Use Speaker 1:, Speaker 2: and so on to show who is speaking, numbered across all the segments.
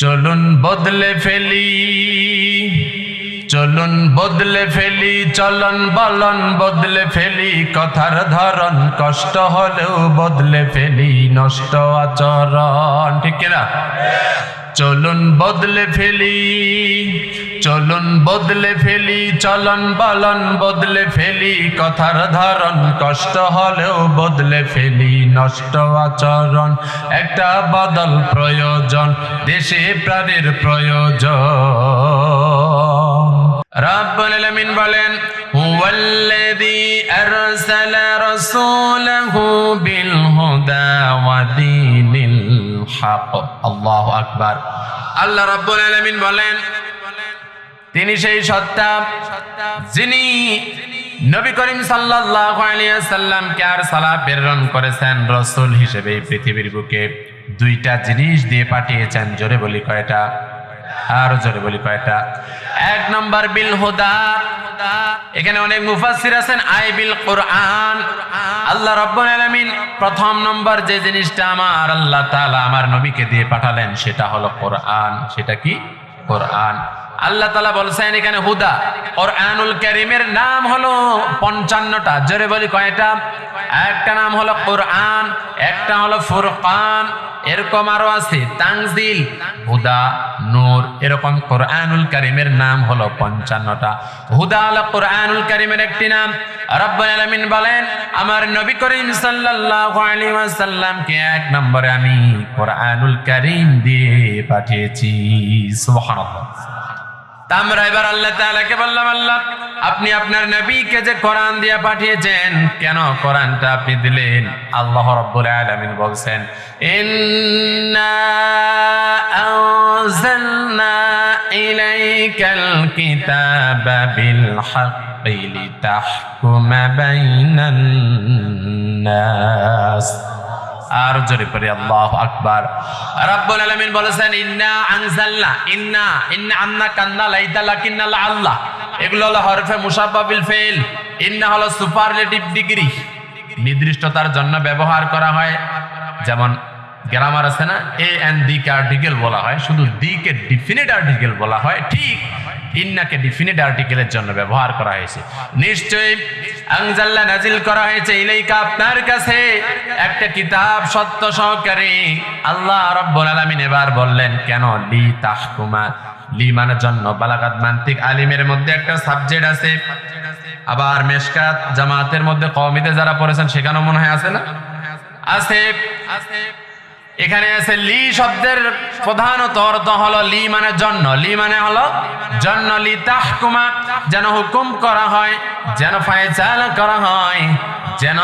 Speaker 1: চলুন বদলে ফেলি, চলুন বদলে ফেলি, চলন বলন বদলে ফেলি, কথার ধরন কষ্ট হলেও বদলে ফেলি, নষ্ট আচরণ, ঠিক না চলুন বদলে ফেলি চলুন বদলে ফেলি, চলন বলন বদলে ফেলি, কথার ধরন কষ্ট হলেও বদলে ফেলি, নষ্ট আচরণ একটা বদল প্রয়োজন, দেশে প্রাণের প্রয়োজন। রাব্বুল আলামিন বলেন আল্লাহ রাব্বুল আলামিন বলেন তিনি সেই সত্তা যিনি নবী করিম সাল্লামকে আর সালা প্রেরণ করেছেন, রাসূল হিসেবে পৃথিবীর বুকে দুইটা জিনিস দিয়ে পাঠিয়েছেন, জোরে বলি কয়টা? আর জোরে বলি কয়টা? এক নম্বর, বিল হুদা। এখানে অনেক মুফাসসির আছেন আই বিল কোরআন। আল্লাহ রাব্বুল আলামিন প্রথম নম্বর যে জিনিসটা আমার আল্লাহ তাআলা আমার নবীকে দিয়ে পাঠালেন, সেটা হলো কোরআন। সেটা কি? কোরআন। আল্লাহ তাআলা বলছেন এখানে হুদা। ওর আনুল কারীমের নাম হলো পঞ্চান্নটা। জোরে বলি কয়টা? একটা নাম হলো কোরআন, একটা হলো ফুরকান, এরকম আরও আছে। তাংজিল হুদা, নূর, এরকম কোরআনুল কারিমের নাম হলো পঞ্চান্নটা। হুদা হলো কোরআনুল কারিমের একটি নাম। রব্বুল আলামিন বলেন, আমার নবী করিম সাল্লাল্লাহু আলাইহি ওয়াসাল্লামকে এক নম্বরে আমি কোরআনুল কারীম দিয়ে পাঠিয়েছি। সুবহানাল্লাহ। তা আমরা এবার আল্লাহ তাআলাকে বললাম, আল্লাহ, আপনি আপনার নবীকে যে কোরআন দিয়ে পাঠিয়েছেন, কেন কোরআনটা আপনি দিলেন? আল্লাহ রাব্বুল আলামিন বলছেন, ইন্না আনজালনা ইলাইকাল কিতাবা বিল হাক্কি লিতাহকুমা বাইনান নাস। আর জোরে পড়ে, আল্লাহ আকবার। রাব্বুল আলামিন বলেছেন, ইন্না আনজালনা, ইন্না ইন্না আন্না কান্না লাইতা লাকিন্না লা আল্লাহ এগুলো হলো হরফে মুসাব্বাবিল ফেল ইন্না হলো সুপারলেটিভ ডিগ্রি। নির্দিষ্টতার জন্য ব্যবহার করা হয়। যেমন গ্রামার আছে না? এ এন ডি কে আর্টিকেল বলা হয়। শুধু ডি কে ডিফিনিট আর্টিকেল বলা হয়। ঠিক ইন্নাকে ডিফিনিট আর্টিকেলের জন্য ব্যবহার করা হয়েছে। নিশ্চয়ই আংজাল্লা নাজিল করা হয়েছে ইলাইকা আপনার কাছে। একটা কিতাব সত্য সহকারে আল্লাহ রব্বুল আলামিন এবার বললেন, কেন? লি তাহকুমা। লি মানে জন্য। বালাগাত মান্তিক আলিমের মধ্যে একটা সাবজেক্ট আছে। আবার মেশকাত জামাতের মধ্যে কওমিতে যারা পড়েছেন, সেখানেও মনে হয় আছে না? আছে আছে। এখানে আছে লি শব্দের প্রধানত অর্থ হলো লি মানে জন্য। লি মানে হলো জন্য, লি তাহকুমা, যেন হুকুম করা হয়, যেন ফায়সালা করা হয়, যেন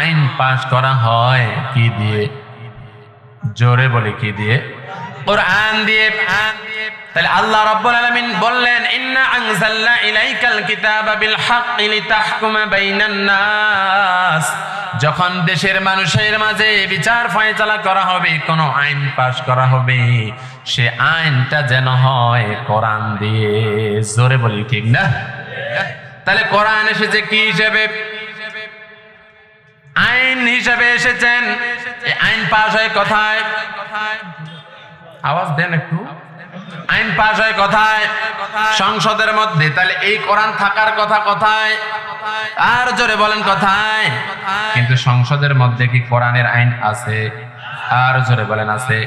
Speaker 1: আইন পাশ করা হয়। কি দিয়ে? জোরে বলে, কি দিয়ে? কোরআন দিয়ে। তাহলে আল্লাহ রাব্বুল আলামিন বললেন, ইন্না আনজালনা ইলাইকাল কিতাবা বিল হাক্কি লিতাহকুমা বাইনান নাস। যখন দেশের মানুষের মাঝে বিচার ফয়সালা করা হবে, কোন আইন পাশ করা হবে, সে আইনটা যেন হয় কোরআন দিয়ে। জোরে বলি ঠিক না? তাহলে কোরআন এসেছে কি হিসেবে? আইন হিসেবে এসেছেন। আইন পাশ হয় কোথায়? আওয়াজ দেন একটু। আইন পাশ হয় কথায়, সংসদের মধ্যে। তাহলে এই কোরআন থাকার কথা কথায়, আর জোরে বলেন কথায়। কিন্তু সংসদের মধ্যে কি কোরআনের আইন আছে? আর জোরে বলেন আছে।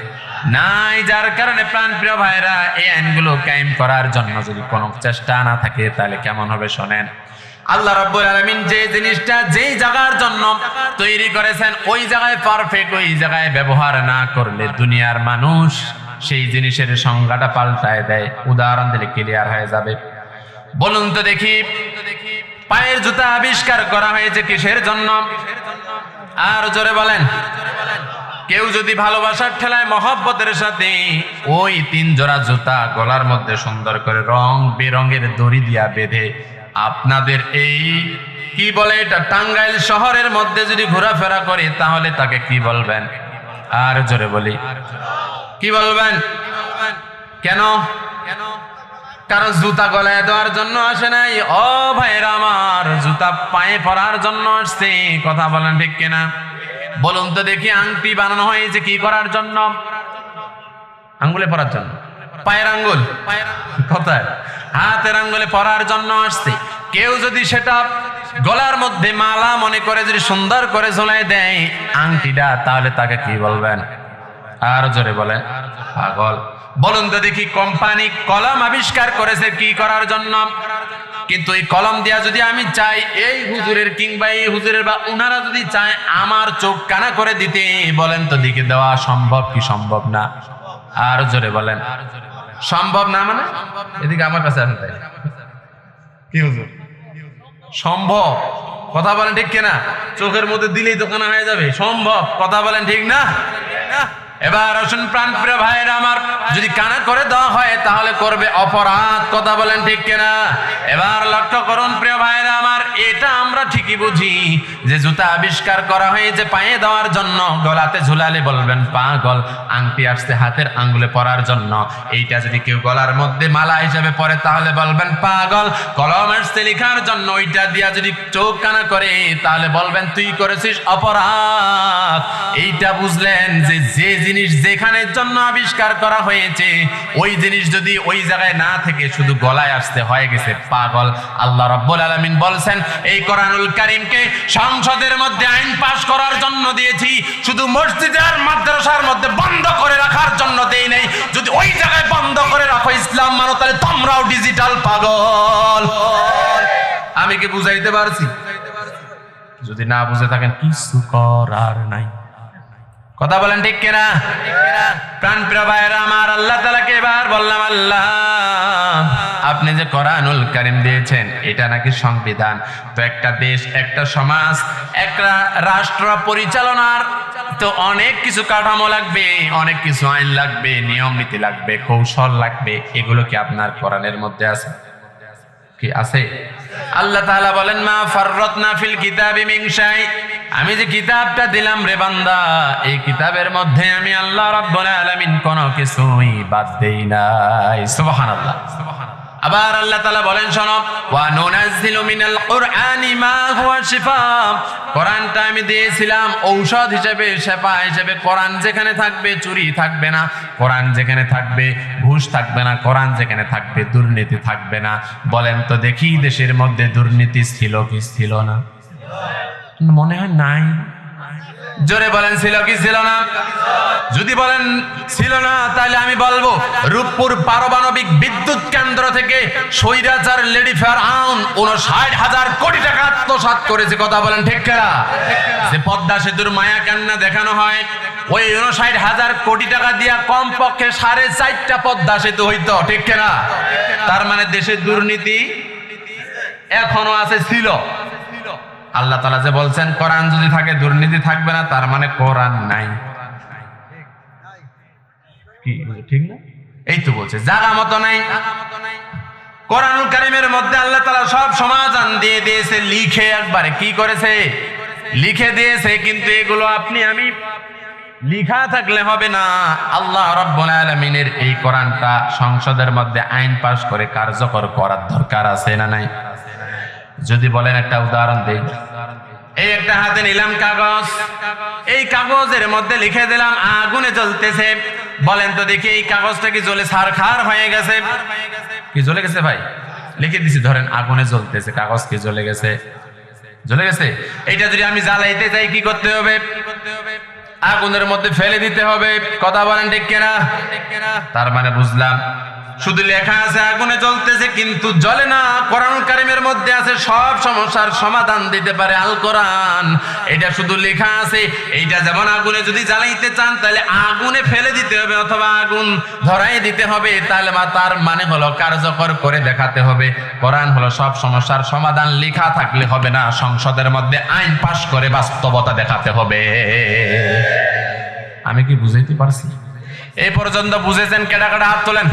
Speaker 1: নাই, যার কারণে প্রাণ প্রিয় ভাইরা এই আইনগুলো কায়েম করার জন্য যদি কোনো চেষ্টা না থাকে, তাহলে কেমন হবে শোনেন? আল্লাহ রাব্বুল আলামিন যে জিনিসটা যেই জায়গার জন্য তৈরি করেছেন, ওই জায়গায় পারফেক্ট ওই জায়গায় ব্যবহার না করলে দুনিয়ার মানুষ সেই জিনিসের সংজ্ঞাটা পাল্টায় দেয়, উদাহরণ দিলে ক্লিয়ার হয়ে যাবে। বলুন তো দেখি, পায়ের জুতা আবিষ্কার করা হয়েছে কিসের জন্য? আর জোরে বলেন, কেউ যদি ভালোবাসার ঠেলায় মহব্বতের সাথে ওই তিন জোড়া জুতা গলার মধ্যে সুন্দর করে রং বেরঙের দড়ি দিয়া বেঁধে, আপনাদের এই, কি বলে এটা, টাঙ্গাইল শহরের মধ্যে যদি ঘোরাফেরা করে, তাহলে তাকে কি বলবেন? আর জোরে বলি। কি বলবেন? কেন? কেন কারণ জুতা গলায় দেওয়ার জন্য আসে নাই? ও ভাইরা আমার, জুতা পায়ে পরার জন্য আসছে। কথা বলেন ঠিক কিনা? বলুন তো দেখি আংটি বানানো হয়েছে কি করার জন্য? আঙ্গুলে পরার জন্য। পায়ের আঙ্গুল? পায়ের কোথায়? হাতের আঙ্গুলে পরার জন্য আসছে। কেউ যদি সেটা গলার মধ্যে মালা মনে করে যদি সুন্দর করে ঝোলাই দেয় আংটিটা, তাহলে তাকে কি বলবেন? আর জোরে বলে, পাগল। বলুন তো দেখি, কোম্পানি কলম আবিষ্কার করেছে কি করার জন্য? কিন্তু এই কলম দিয়া যদি আমি চাই, এই হুজুরের কিংবা এই হুজুরের বা উনারা যদি চায়, আমার চোখ কানা করে দিতে, বলেন তো দিকে দেওয়া সম্ভব কি সম্ভব না? আর জোরে বলেন, সম্ভব না মানে? এদিকে আমার কাছে আসেন তাই। কি হুজুর? সম্ভব? কথা বলেন ঠিক কিনা? চোখের মধ্যে দিলেই দোকানে হয়ে যাবে। সম্ভব? কথা বলেন ঠিক না? এবার আসুন প্রাণ প্রিয় ভাইয়েরা আমার, যদি কানা করে দেওয়া হয়, তাহলে করবে অপরাধ, কথা বলেন ঠিক কিনা? এবার লক্ষ্য করুন প্রিয় ভাইয়েরা আমার, এটা আমরা ঠিকই বুঝি, যে জুতা আবিষ্কার করা হয়েছে পায়ে দেওয়ার জন্য, গলাতে ঝুলালে বলবেন, পাগল, আংটি আসছে হাতের আঙ্গুলে পরার জন্য। এইটা যদি কেউ গলার মধ্যে মালা হিসেবে পরে, তাহলে বলবেন, পাগল, কলম আসছে লেখার জন্য, ওইটা দিয়া যদি চোখ কানা করে, তাহলে বলবেন, তুই করেছিস অপরাধ। এইটা বুঝলেন যে যে জিনিস যেখানের জন্য আবিষ্কার করা হয়েছে, ওই জিনিস যদি ওই জায়গায় না থেকে শুধু গলায় আসতে হয়ে গেছে, পাগল। আল্লাহ রাব্বুল আলামিন বলছেন, এই কোরআনুল কারীমকে সংসদের মধ্যে আইন পাশ করার জন্য দিয়েছি, শুধু মসজিদে আর মাদ্রাসার মধ্যে বন্ধ করে রাখার জন্য দেই নাই। যদি ওই জায়গায় বন্ধ করে রাখো ইসলাম মানো, তাহলে তোমরাও ডিজিটাল পাগল। আমি কি বুঝাইতে পারছি? যদি না বুঝে থাকেন, কিছু করার নাই। কথা বলেন ঠিক কিনা? প্রাণ প্রিয় আমার আল্লাহ তালাকে এবার বললাম, আল্লাহ, আপনি যে কোরআনুল কারিম দিয়েছেন, এটা নাকি সংবিধান? তো একটা দেশ, একটা সমাজ, একটা রাষ্ট্র পরিচালনার তো অনেক কিছু কাঠামো লাগবে, অনেক কিছু আইন লাগবে, নিয়ম নীতি লাগবে, কৌশল লাগবে, এগুলো কি আপনার কোরআনের মধ্যে আছে? কি আছে? আল্লাহ তাআলা বলেন, মা ফাররাতনা ফিল কিতাবি মিন আমি যে কিতাবটা দিলাম রে বান্দা, এই কিতাবের মধ্যে আমি আল্লাহ রাব্বুল আলামিন কোনো কিছুই বাদ দেই নাই। সুবহানাল্লাহ। আবার আল্লাহ তাআলা বলেন, শোনো, ওয়া নুনাজ্জিলু মিনাল কুরআনি মা হুয়া শিফা। কোরআনটা আমি দিয়েছিলাম ঔষধ হিসেবে, শেফা হিসেবে। কোরআন যেখানে থাকবে, চুরি থাকবে না। কোরআন যেখানে থাকবে, ঘুষ থাকবে না। কোরআন যেখানে থাকবে, দুর্নীতি থাকবে না। বলেন তো দেখি দেশের মধ্যে দুর্নীতি ছিল কি ছিল না? মনে হয় নাই। জোরে বলেন, ছিল কি ছিল না? যদি বলেন ছিল না, তাহলে আমি বলব, রূপপুর পারমাণবিক বিদ্যুৎ কেন্দ্র থেকে সৈরাচার লেডি ফেরাউন উনষাট হাজার কোটি টাকা আত্মসাৎ করেছে, কথা বলেন ঠিক কেনা? যে পদ্মা সেতুর মায়া কান্না দেখানো হয়, ওই উনষাট হাজার কোটি টাকা দিয়া কম পক্ষে সাড়ে চারটা পদ্মা সেতু হইতো, ঠিক কেনা? তার মানে দেশের দুর্নীতি এখনও আছে, ছিল। আল্লাহ তালা যে বলছেন, কোরআন যদি থাকে, দুর্নীতি থাকবে না, তার মানে কোরআন নাই। কি? ঠিক না? এই তো বলছে, জাগা মতো নাই। কোরআনুল কারিমের মধ্যে আল্লাহ তালা সব সমাধান দিয়ে দিয়েছে, লিখে একবারে কি করেছে? লিখে দিয়েছে, কিন্তু এগুলো আপনি, আমি লিখা থাকলে হবে না। আল্লাহ রব্বুল আলামিনের এই কোরআনটা সংসদের মধ্যে আইন পাশ করে কার্যকর করার দরকার আছে না নাই? যদি বলেন একটা উদাহরণ দেই। এই একটা হাতে নিলাম কাগজ। এই কাগজের মধ্যে লিখে দিলাম আগুনে জ্বলতেছে। বলেন তো দেখি এই কাগজটা কি জ্বলে সারখার হয়ে গেছে? কি জ্বলে গেছে ভাই? লিখে দিছি ধরেন আগুনে জ্বলতেছে কাগজ কি জ্বলে গেছে? জ্বলে গেছে? এইটা যদি আমি জ্বালাইতে চাই কি করতে হবে? আগুনের মধ্যে ফেলে দিতে হবে। কথা বলেন ঠিক কেনা? তার মানে বুঝলাম শুধু লেখা আছে, আগুনে জ্বলতেছে, কিন্তু জ্বলে না। কোরআন কারিমের মধ্যে আছে, সব সমস্যার সমাধান দিতে পারে আল কোরআন এটা শুধু লেখা আছে, এইটা যেমন আগুনে যদি জ্বালাইতে চান, তাহলে আগুনে ফেলে দিতে হবে, অথবা আগুন ধরাই দিতে হবে, তাহলে মা, তার মানে হলো কার্যকর করে দেখাতে হবে। কোরআন হলো সব সমস্যার সমাধান, লেখা থাকলে হবে না, সংসদের মধ্যে আইন পাশ করে বাস্তবতা দেখাতে হবে। আমি কি বুঝাইতে পারছি? এই পর্যন্ত বুঝেছেন কেডা কেডা হাত তোলেন?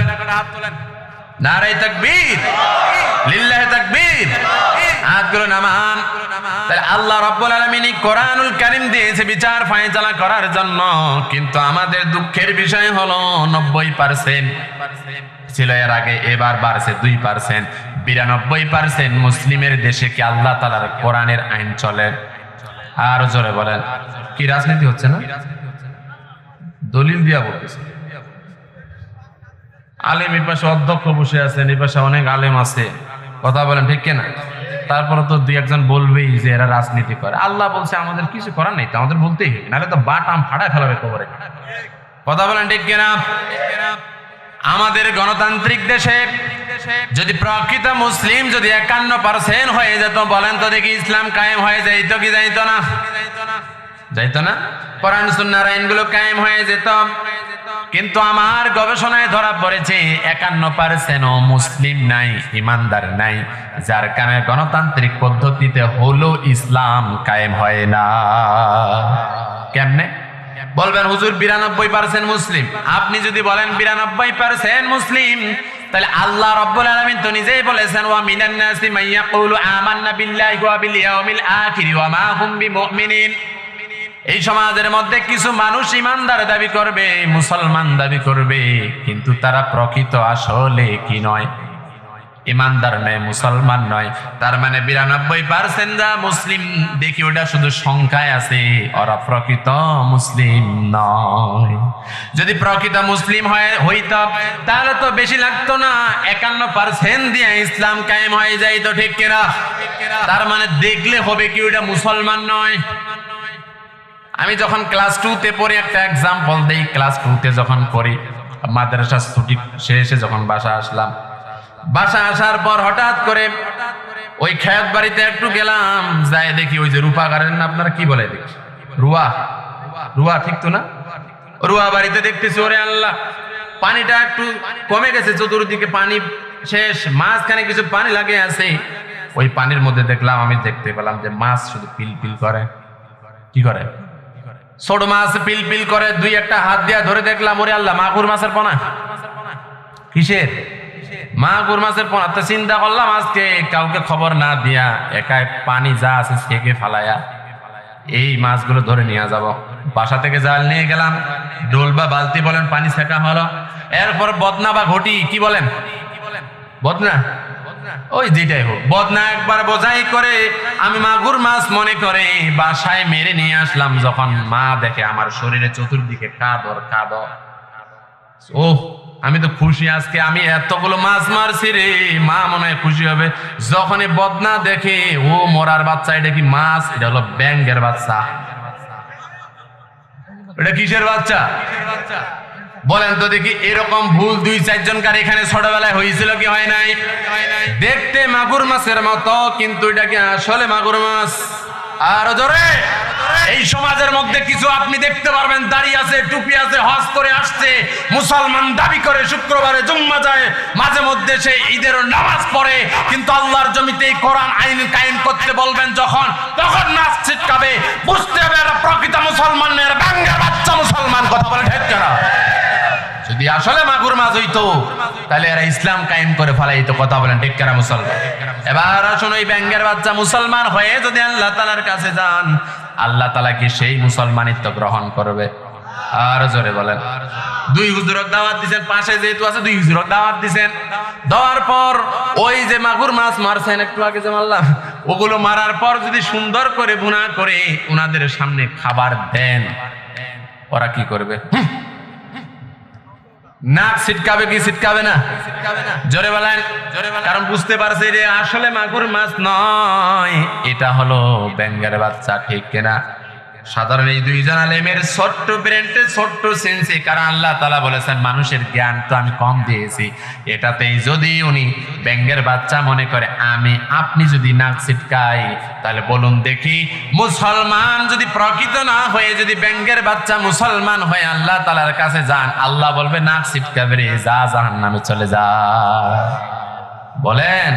Speaker 1: নারাই তাকবীর, লিল্লাহি তাকবীর, হাতগুলো নামান। তাহলে আল্লাহ রাব্বুল আলামিন কোরআনুল কারীম দিয়েছে বিচার ফায়সালা করার জন্য। কিন্তু আমাদের দুঃখের বিষয় হলো নব্বই পার্সেন্ট। ছিল এর আগে, এবার বাড়ছে দুই পার্সেন্ট। বিরানব্বই পার্সেন্ট মুসলিমের দেশে কি আল্লাহ তালার কোরআনের আইন চলে? আর জোরে বলেন। কি রাজনীতি হচ্ছে না? দলিল দিয়া বলতেছে। আলেম এই পাশে অধ্যক্ষ বসে আছেন, এই পাশে অনেক আলেম আছে। কথা বলেন, ঠিক কিনা? তারপরে তো দুই একজন বলবেই যে এরা রাজনীতি করে। আল্লাহ বলছে, আমাদের কিছু করার নেই, তো আমাদের বলতেই হবে। নাহলে তো বাটাম ফাটায় ফেলাবে কবরে। কথা বলেন, ঠিক কিনা? আমাদের গণতান্ত্রিক দেশে যদি প্রকৃত মুসলিম যদি একান্ন পার্সেন্ট হয়ে যেত, বলেন তো দেখি ইসলাম কায়েম হয়ে যাইতো কি যাইতো না? যাইতো না? কোরআন সুন্নার আইনগুলো কায়েম হয়ে যেত। কিন্তু আমার গবেষণায় ধরা পড়েছে, একান্ন পার্সেন্ট মুসলিম নাই, ইমানদার নাই, যার কারণে গণতান্ত্রিক পদ্ধতিতে হলো ইসলাম কায়েম হয় না। কেমনে? বলবেন, হুজুর, বিরানব্বই পার্সেন্ট মুসলিম। আপনি যদি বলেন, বিরানব্বই পার্সেন্ট মুসলিম, তাহলে আল্লাহ রব্বুল আলামিন তো নিজেই বলেছেন, ওয়া মিনান নাসি মান ইয়াকুলু আমান্না বিল্লাহি ওয়া বিল ইয়াউমিল আখির ওয়া মা হুম বিমুমিনিন। এই সমাজের মধ্যে কিছু মানুষ ইমানদার দাবি করবে, মুসলমান দাবি করবে, কিন্তু তারা প্রকৃত আসলে কি নয়? ইমানদার নয়, মুসলমান নয়। তার মানে বিরানব্বই পার্সেন্ট যা মুসলিম, দেখি ওটা শুধু সংখ্যায় আছে, ওরা প্রকৃত মুসলিম নয়। যদি প্রকৃত মুসলিম হয়, হইত, তাহলে তো বেশি লাগতো না। একান্ন পার্সেন্ট দিয়ে ইসলাম কায়েম হয়ে যায়, তো ঠিক কিনা? তার মানে দেখলে হবে কি ওটা মুসলমান নয়? আমি যখন ক্লাস টুতে পড়ি, একটা এক্সাম্পল দেই ক্লাস টুতে যখন পড়ি মাদ্রাসা ছুটি শেষে যখন বাসা আসলাম। বাসা আসার পর হঠাৎ করে ওই খেয়াত বাড়িতে একটু গেলাম, যাই দেখি ওই যে রূপা গার্ডেন না, আপনারা কি বলে দেখি? রুয়া। রুয়া, ঠিক তো না? রুয়া বাড়িতে দেখতেছি, ওরে আল্লাহ, পানিটা একটু কমে গেছে, চতুর্দিকে পানি শেষ, মাঝখানে কিছু পানি লাগে আছে। ওই পানির মধ্যে দেখলাম, আমি দেখতে পেলাম যে মাছ শুধু পিল পিল করে। কি করে? ছোট মাছ পিল পিল করে দুই একটা হাত দিয়া ধরে দেখলাম, ওরে আল্লাহ মাগুর মাছের পোনা। কিসের? মাগুর মাছের পোনা। তো চিন্তা করলাম, আজকে কাউকে খবর না দিয়া একাই পানি যা আছে সেকে ফালায়া এই মাছগুলো ধরে নিয়ে যাব। বাসা থেকে জাল নিয়ে গেলাম, ডোল বা বালতি বলেন, পানি সেকা হলো। এরপর বদনা বা ঘটি, কি বলেন? বদনা? ওই যেটাই হোক। বদনা একবার বোঝাই করে, আমি মাগুর মাছ মনে করে, বাসায় মেরে নিয়ে আসলাম যখন মা দেখে আমার শরীরে চতুর্দিকে কাদর কাদর। ও আমি তো খুশি আজকে, আমি এতগুলো মাছ মারছি রে। মা মনে হয় খুশি হবে। যখনই বদনা দেখে, ও মরার বাচ্চা, এটা কি মাছ? এটা হলো ব্যাঙ্গের বাচ্চা। এটা কিসের বাচ্চা? বলেন তো দেখি, এরকম ভুল দুই চারজন কার এখানে ছোটবেলায় হয়েছিল কি হয় নাই? দেখতে মাগুর মাছের মতো, কিন্তু এটা কি আসলে মাগুর মাছ? আর জোরে! এই সমাজের মধ্যে কিছু আপনি দেখতে পারবেন দাঁড়িয়ে আছে, টুপি আছে, হজ করে আসছে, মুসলমান দাবি করে শুক্রবারে জুম্মা যায়, মাঝে মধ্যে সে ঈদের নামাজ পড়ে, কিন্তু আল্লাহর জমিতে এই কোরআন আইন কায়েম করতে বলবেন যখন, তখন নাচ ছিটকাবে, বুঝতে আসলে মাগুর মাছ হইতো, তাহলে এরা ইসলাম কায়েম করে ফেলাইতো কথা বলেন, ঠিক মুসলমান? এবার আসুন ওই ব্যাঙ্গের বাচ্চা মুসলমান হয়ে যদি আল্লাহ তালার কাছে যান, আল্লাহ তালা কি সেই মুসলমানিত্ব গ্রহণ করবে? আর জোরে বলেন। দুই হুজুরক দাওয়াত দিছেন, পাশে যেহেতু আছে, দুই হুজুরক দাওয়াত দিছেন। দেওয়ার পর ওই যে মাগুর মাছ মারছেন, একটু আগে যে মারলাম, ওগুলো মারার পর যদি সুন্দর করে বুনা করে ওনাদের সামনে খাবার দেন, ওরা কি করবে? নাক ছিটকাবে কি ছিটকাবে না? জোরে বলেন। কারণ বুঝতে পারছে যে আসলে মাগুর মাছ নয়। এটা হলো ব্যাঙ্গের বাচ্চা, ঠিক কিনা? সাধারণ এই দুইজন আলেমের ছোট্ট ব্রেনটে ছোট্ট সেন্সে কারণ আল্লাহ তালা বলেছেন, মানুষের জ্ঞান তো আমি কম দিয়েছি। এটাতেই যদি উনি ব্যাঙ্গের বাচ্চা মনে করে, আমি, আপনি যদি নাক ছিটকাই, তাহলে বলুন দেখি, মুসলমান যদি প্রকৃত না হয়ে যদি ব্যাঙ্গের বাচ্চা মুসলমান হয়ে আল্লাহ তালার কাছে যান, আল্লাহ বলবে, নাক ছিটকাবে রে, যা জাহান নামে চলে যা। বলেন?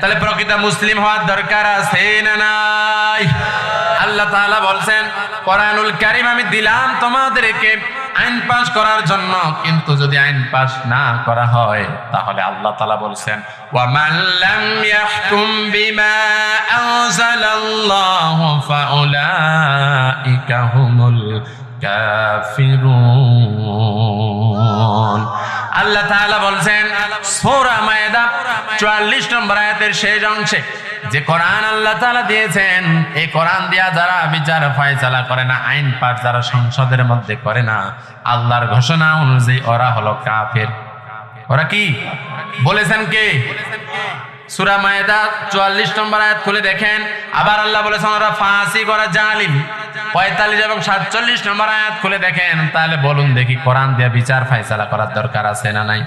Speaker 1: তাহলে প্রকৃত মুসলিম হওয়ার দরকার আছে না নাই? আল্লাহ তাআলা বলছেন, কোরআনুল কারীম আমি দিলাম তোমাদেরকে আইন পাস করার জন্য। কিন্তু যদি আইন পাস না করা হয়, তাহলে আল্লাহ তাআলা বলছেন ওয়া মান লাম ইয়াহকুম বিমা আনজালাল্লাহু ফাউলাইকা হুমুল কাফিরুন। আল্লাহ তাআলা বলছেন, সূরা মায়দা 44 নম্বর আয়াতের শেষ অংশে, যে কোরআন আল্লাহ তাআলা দিয়েছেন, এই কোরআন দিয়া যারা বিচার ফয়সালা করে না, আইন পাস যারা সংসদের মধ্যে করে না, আল্লাহর ঘোষণা অনুযায়ী ওরা হলো কাফের। ওরা কি? বলেছেন কে? সুরা মায়েদা চুয়াল্লিশ নম্বর আয়াত খুলে দেখেন। আবার আল্লাহ বলেছেন, ওরা ফাঁসি করা জালিম। পঁয়তাল্লিশ এবং সাতচল্লিশ নম্বর আয়াত খুলে দেখেন। তাহলে বলুন দেখি কোরআন দিয়ে বিচার ফাইসালা করার দরকার আছে না নাই?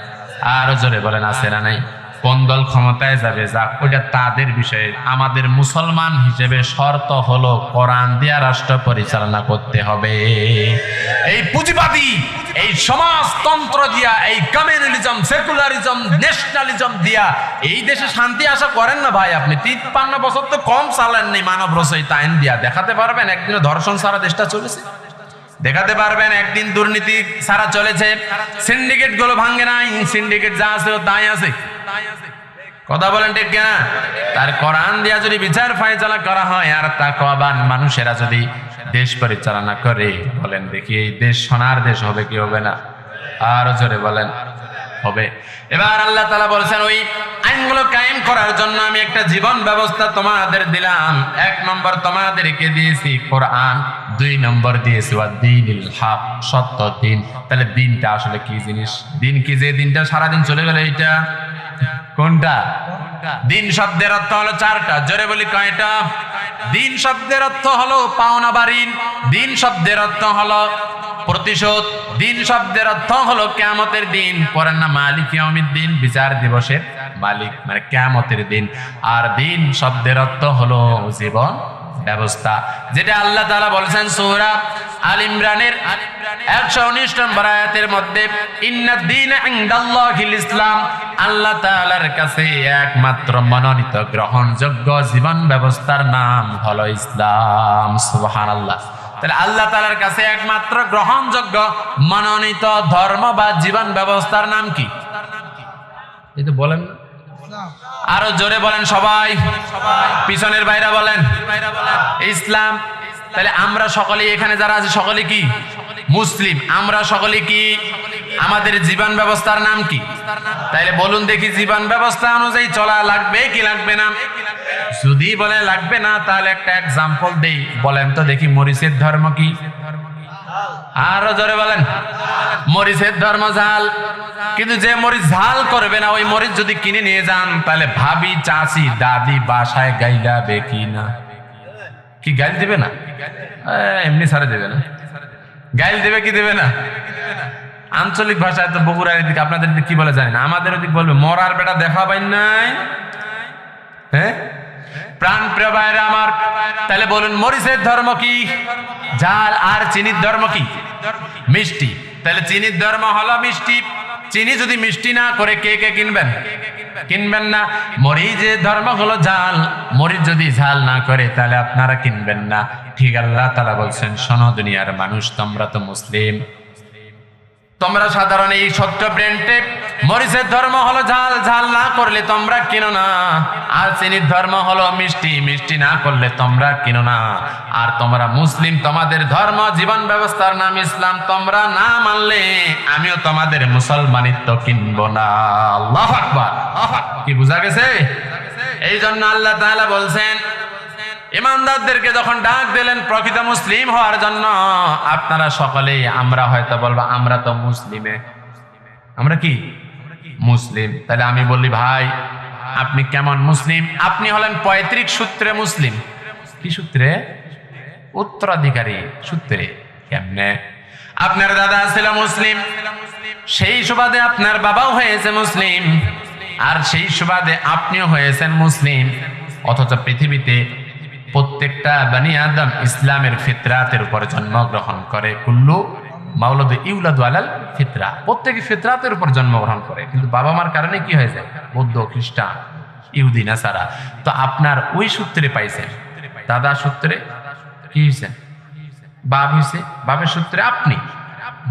Speaker 1: আরও জোরে বলেন, আছে না নাই? কোন দল ক্ষমতায় যাবে? যাক, ওইটা তাদের বিষয়ে। আমাদের মুসলমান হিসেবে শর্ত হলো কোরআন দিয়া রাষ্ট্র পরিচালনা করতে হবে। এই পুঁজিবাদী সমাজতন্ত্র দিয়া, এই কমিউনিজম সেকুলারিজম ন্যাশনালিজম দিয়া, এই দেশে শান্তি আশা করেন না ভাই আপনি। তিপ্পান্ন বছর তো কম চালাননি মানব রচয়িত আইন দিয়া। দেখাতে পারবেন একদিন ধর্ষণ সারা দেশটা চলেছে। দেখাতে পারবেন একদিন দুর্নীতি সারা চলেছে। সিন্ডিকেটগুলো ভাঙে নাই সিন্ডিকেট যা আছে তাই আছে তাই আছে। কথা বলেন ঠিক কিনা? তার কোরআন দিয়া যদি বিচার ফাইসালা করা হয়, আর তা কবান মানুষেরা যদি দেশ পরিচালনা করে, বলেন দেখি এই দেশ সোনার দেশ হবে কি হবে না? আরও জোরে বলেন, হবে। এবার আল্লাহ তালা বলছেন, ওই আইনগুলো কায়েম করার জন্য আমি একটা জীবন ব্যবস্থা তোমাদের দিলাম। এক নম্বর তোমাদেরকে দিয়েছি কোরআন, দুই নম্বর দিয়েছি দিনিল হক, সত্য দিন। তাহলে দিনটা আসলে কি জিনিস? দিন কি যে দিনটা সারাদিন চলে গেল এইটা? কোনটা? দিন শব্দের অর্থ হলো চারটা। জোরে বলি কয়টা? দিন শব্দের অর্থ হলো পাওনা বাড়িন। দিন শব্দের অর্থ হলো প্রতিশোধ। দিন শব্দের অর্থ হলো কেয়ামতের দিন। পরেন না মালিক ইয়াউমিদ দিন বিচার দিবসের মালিক মানে কেয়ামতের দিন। আর দিন শব্দের অর্থ হলো জীবন ব্যবস্থা। যেটা আল্লাহ তাআলা বলেছেন সূরা আল ইমরানের একশো উনিশ নম্বর আয়াতের মধ্যে ইসলাম। আল্লাহ তাআলার কাছে একমাত্র মনোনীত গ্রহণযোগ্য জীবন ব্যবস্থার নাম হলো ইসলাম। সুবহানাল্লাহ। তাহলে আল্লাহ তাআলার কাছে একমাত্র গ্রহণযোগ্য, মনোনীত ধর্ম বা জীবন ব্যবস্থার নাম কি? এই তো বলেন না। আরও জোরে বলেন সবাই। পিছনের বাইরা বলেন, ইসলাম, তাহলে আমরা সকলে এখানে যারা আছে সকলে কি? মুসলিম। আমরা সকলে কি? আমাদের জীবন ব্যবস্থার নাম কি? তাইলে বলুন দেখি, জীবন ব্যবস্থা অনুযায়ী চলা লাগবে কি লাগবে না? যদি বলে লাগবে না, তাহলে একটা এক্সাম্পল দেই। বলেন তো দেখি, মরিচের ধর্ম কি? আরও জোরে বলেন। মরিচের ধর্ম ঝাল। কিন্তু যে মরিচ ঝাল করবে না, ওই মরিচ যদি কিনে নিয়ে যান, তাহলে ভাবি, চাচি, দাদি বাসায় গাইলাবে কি না কি গাইল দিবে না? এমনি সারে দেবে না। গাইল দেবে কি দেবে না? আঞ্চলিক ভাষায় তো বগুড়ার এদিকে আপনাদের কি বলে জানেন আমাদের ওদিকে বলবে, মরার বেটা দেখা পাই নাই। হ্যাঁ? প্রাণ প্রিয় ভাইরা আমার, তাহলে বলুন, মরিচের ধর্ম কি? ঝাল আর চিনির ধর্ম কি? মিষ্টি। তাহলে চিনির ধর্ম হলো মিষ্টি। চিনি যদি মিষ্টি না করে কে কে কিনবেন? কিনবেন না। মরিচের ধর্ম হলো ঝাল মরিচ যদি ঝাল না করে, তাহলে আপনারা কিনবেন না। ঠিক আল্লাহ তালা বলছেন, শোনো দুনিয়ার মানুষ, তোমরা তো মুসলিম। তোমরা সাধারণ এই সত্য ব্র্যান্ডে মরিচের ধর্ম হলো ঝাল ঝাল না করলে তোমরা কিনো না। আর চিনির ধর্ম হলো মিষ্টি মিষ্টি না করলে তোমরা কিনো না। আর তোমরা মুসলিম, তোমাদের ধর্ম, জীবন ব্যবস্থার নাম ইসলাম, তোমরা না মানলে আমিও তোমাদের মুসলমানিত্ব কিনবো না। আল্লাহ আকবার। কি বুঝা গেছে? এই জন্য আল্লাহ তাআলা বলছেন ইমানদারদেরকে যখন ডাক দিলেন, প্রকৃত মুসলিম হওয়ার জন্য আপনারা সকলেই আমরা হয়তো বলব, আমরা তো মুসলিমে। আমরা কি? মুসলিম। তাহলে আমি বলি, ভাই, আপনি কেমন মুসলিম? আপনি হলেন পঁয়ত্রিক সূত্রে মুসলিম। কি সূত্রে? উত্তরাধিকারী সূত্রে। কেমনে? আপনার দাদা ছিল মুসলিম। সেই সুবাদে আপনার বাবাও হয়েছে মুসলিম। আর সেই সুবাদে আপনিও হয়েছেন মুসলিম। অথচ পৃথিবীতে প্রত্যেকটা বানি আদম ইসলামের ফিতরাতের উপর জন্মগ্রহণ করে, কুল্লু মাওলাদ ইউলাদু আলাল ফিতরা। প্রত্যেকে ফিতরাতের উপর জন্মগ্রহণ করে, কিন্তু বাবা মার কারণে কি হয়ে যায়? বৌদ্ধ, খ্রিস্টান, ইহুদি, নাসারা। তো আপনার ওই সূত্রে পাইছেন। দাদা সূত্রে কি হয়েছে বাপ হয়েছে বাপের সূত্রে আপনি।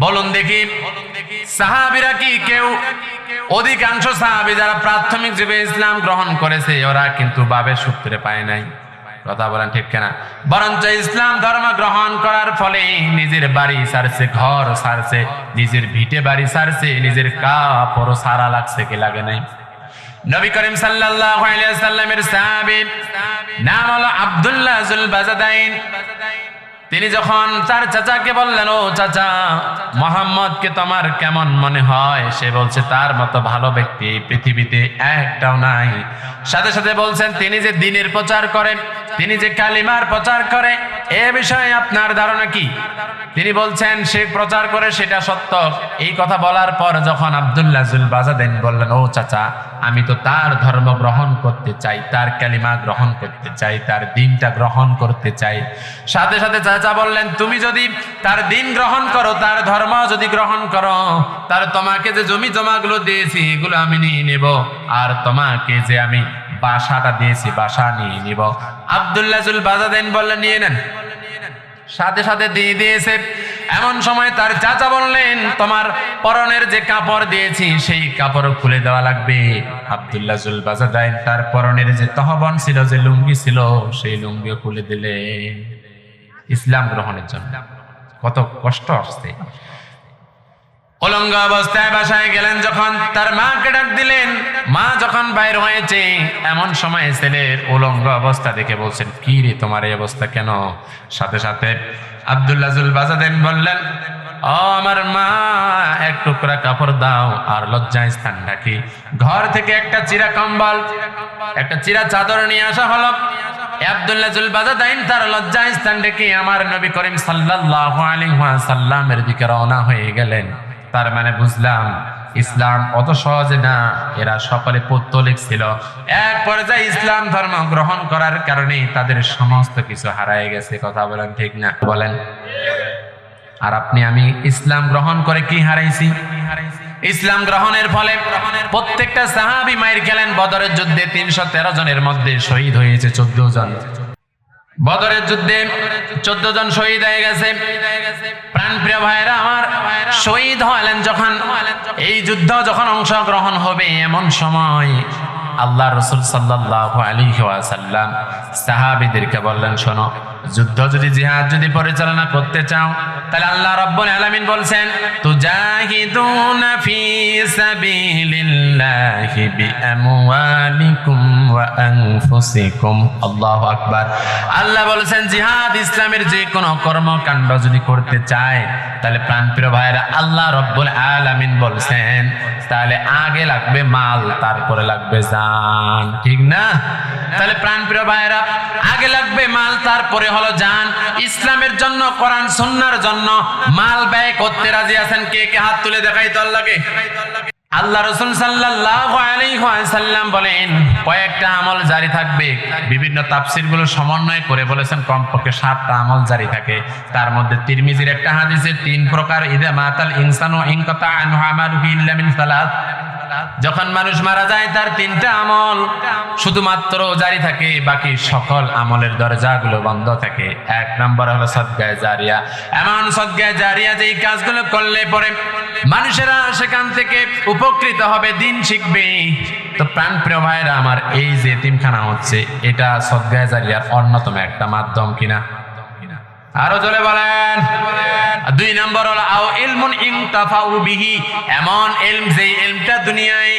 Speaker 1: বলুন দেখি, সাহাবিরা কি কেউ অধিকাংশ সাহাবি যারা প্রাথমিক যুগে ইসলাম গ্রহণ করেছে, ওরা কিন্তু বাবের সূত্রে পায় নাই। কথা বলেন ঠিক কেনা? বরঞ্চ ইসলাম ধর্ম গ্রহণ করার ফলে নিজের বাড়ি সারছে, ঘর সারছে, নিজের ভিটে বাড়ি সারছে, নিজের কাপড় সারা লাগছে কি লাগে নাই? নবী করিম সাল্লাল্লাহু আলাইহি সাল্লামের সাহাবী নাম হলো আব্দুল্লাহ জুল বাজাদাইন তিনি যখন তার চাচাকে বললেন, ও চাচা, মোহাম্মদকে তোমার কেমন মনে হয়? সে বলছে, তার মতো ভালো ব্যক্তি পৃথিবীতে একটাও নাই। সাথে সাথে বলছেন, তিনি যে দিনের প্রচার করেন, তিনি যে কালিমার প্রচার করে, এ বিষয়ে আপনার ধারণা কি? তিনি বলছেন, সে প্রচার করে সেটা সত্য। এই কথা বলার পর যখন আব্দুল্লাহ জুল বাজাদেন বললেন, ও চাচা আমি তো তার ধর্ম গ্রহণ করতে চাই, তার কালিমা গ্রহণ করতে চাই, তার দিনটা গ্রহণ করতে চাই। সাথে সাথে চাচা বললেন, তুমি যদি তার দিন গ্রহণ করো, তার ধর্ম যদি গ্রহণ করো, তার তোমাকে যে জমি জমাগুলো দিয়েছি, এগুলো আমি নিয়ে নেব। আর তোমাকে যে আমি বাসাটা দিয়েছি, বাসা নিয়ে নিব। আব্দুল্লাহ জুল বাজাদেন বললেন, নিয়ে নেন। সাথে সাথে দিয়ে দিয়েছে এমন সময় তার চাচা বললেন, তোমার পরনের যে কাপড় দিয়েছি, সেই কাপড় খুলে দেওয়া লাগবে। আব্দুল্লাহ জুল বাজাদাইন তার পরনের যে তহবন ছিল, যে লুঙ্গি ছিল, সেই লুঙ্গি খুলে দিলে ইসলাম গ্রহণের জন্য। কত কষ্ট আসছে। অলঙ্গ অবস্থায় বাসায় গেলেন যখন, তার মাকে ডাক দিলেন। মা যখন বাইর হয়েছে, এমন সময় ছেলের উলঙ্গ অবস্থা দেখে বলছেন, কি রে তোমার এই অবস্থা কেন? সাথে সাথে আব্দুল্লাজুল বাজাদেন বললেন, ও আমার মা, এক টুকরা কাপড় দাও, আর লজ্জায় স্থান ঢাকি ঘর থেকে একটা চিরা কম্বল, একটা চিরা চাদর নিয়ে আসা হলো। আব্দুল্লাহ জুল বাজাদাইন তার লজ্জায় স্থান ডেকে আমার নবী করিম সাল্লাল্লাহু আলাইহি ওয়াসাল্লামের দিকে রওনা হয়ে গেলেন। তার মানে বুঝলাম, ইসলাম অত সহজে না, এরা সকলে পত্তলিক ছিল। এক পর্যায়ে ইসলাম ধর্ম গ্রহণ করার কারণে তাদের সমস্ত কিছু হারায় গেছে, কথা বলেন ঠিক না? বলেন। আর আপনি, আমি ইসলাম গ্রহণ করে কি হারাইছি? ইসলাম গ্রহণের ফলে প্রত্যেকটা সাহাবি মায়ের গেলেন বদরের যুদ্ধে তিনশো তেরো জনের মধ্যে শহীদ হয়েছে চোদ্দ জন। বদরের যুদ্ধে চোদ্দ জন শহীদ হয়ে গেছে। প্রাণ প্রিয় ভাইরা আমার, শহীদ হলেন যখন এই যুদ্ধ যখন অংশগ্রহণ হবে এমন সময়। আল্লাহ রসুল সাল্লাহ আলী সাহাবিদেরকে বললেন, শোনো, যুদ্ধ যদি জিহাদ যদি পরিচালনা করতে চাও, তাহলে আল্লাহ রব্বুল আলামিন বলছেন, তুজাহিদুনা আকবার। আল্লাহ বলেছেন, জিহাদ ইসলামের যে কোনো কর্মকাণ্ড যদি করতে চায়, তাহলে প্রাণপ্রিয় ভাইরা আল্লাহ রব্বুল আলামিন বলছেন, তাহলে আগে লাগবে মাল, তারপরে লাগবে জান ঠিক না? তাহলে প্রাণ প্রিয় ভাইরা আগে লাগবে মাল, তারপরে হলো জান। ইসলামের জন্য, কোরআন সন্ন্যার জন্য মাল ব্যয় করতে রাজি আছেন কে? কে হাত তুলে দেখাই দল আল্লাহকে? আল্লাহ রসুল ওয়াসাল্লাম বলেন, কয়েকটা আমল জারি থাকবে। বিভিন্ন তাফসীরগুলো সমন্বয় করে বলেছেন, কমপক্ষে সাতটা আমল জারি থাকে। তার মধ্যে তিরমিজির একটা হাদিসে তিন প্রকার, ইদা মাতাল ইনসানু ইনকাতা মিন সালাত। যখন মানুষ মারা যায়, তার তিনটা আমল শুধুমাত্র জারি থাকে, বাকি সকল আমলের দরজাগুলো বন্ধ থাকে। এক নম্বর হলো সদ্গায় জারিয়া। এমন সদ্গায় জারিয়া যেই কাজগুলো করলে পরে মানুষেরা সেখান থেকে উপকৃত হবে, দিন শিখবে। তো প্রাণ প্রিয় ভাইরা আমার এই যে এতিমখানা হচ্ছে, এটা সদ্গায় জারিয়ার অন্যতম একটা মাধ্যম কিনা? আরও জোরে বলেন। দুই নম্বর হলো, আও ইলমুন ইনতাফাউ বিহি, এমন ইলম যেই ইলমটা দুনিয়ায়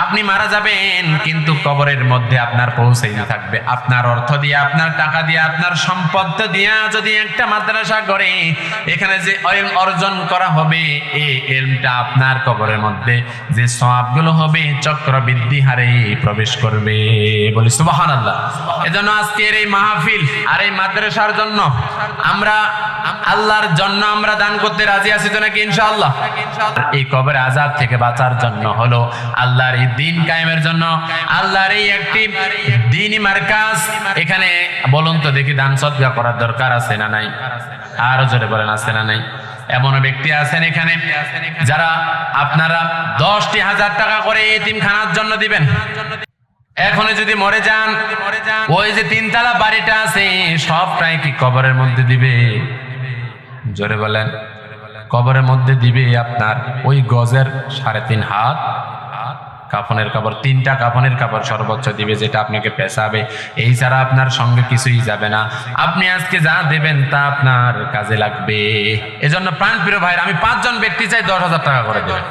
Speaker 1: আপনি মারা যাবেন, কিন্তু কবরের মধ্যে আপনার পৌঁছাইতে থাকবে। আপনার অর্থ দিয়ে, আপনার টাকা দিয়ে, আপনার সম্পদ দিয়া যদি একটা মাদ্রাসা করে এখানে যে ইলম অর্জন করা হবে এই ইলমটা আপনার কবরের মধ্যে যে সওয়াবগুলো হবে, চক্রবৃদ্ধি হারে প্রবেশ করবে। বলি, সুবহানাল্লাহ। এজন্য আজকের এই মাহফিল আর এই মাদ্রাসার জন্য আমরা আল্লাহর জন্য আমরা দান করতে রাজি আছি তো নাকি ইনশাআল্লাহ? এই কবর আজাব থেকে বাঁচার জন্য হলো আল্লাহর এই দিন কায়েমের জন্য আল্লাহর এই একটি দিনই মার্কাজ। এখানে বলুন তো দেখি দান সদকা করার দরকার আছে না নাই? আরও জোরে বলেন, আছে না নাই? এমন ব্যক্তি আছেন এখানে যারা আপনারা দশটি হাজার টাকা করে এতিমখানার জন্য দিবেন। এখন যদি মরে যান, ওই যে তিনতলা বাড়িটা আছে সবটাই কি কবরের মধ্যে দিবে? জোরে বলেন, কবরের মধ্যে দিবে আপনার ওই গজের সাড়ে তিন হাত। কাফনের কাপড় তিনটা কাফনের কাপড় সর্বোচ্চ দিবে যেটা আপনাকে পেশাবে এই ছাড়া আপনার সঙ্গে কিছুই যাবে না। আপনি আজকে যা দেবেন তা আপনার কাজে লাগবে। এজন্য প্রাণ প্রিয় ভাইয়ের, আমি পাঁচজন ব্যক্তি চাই দশ হাজার টাকা করে দেবেন।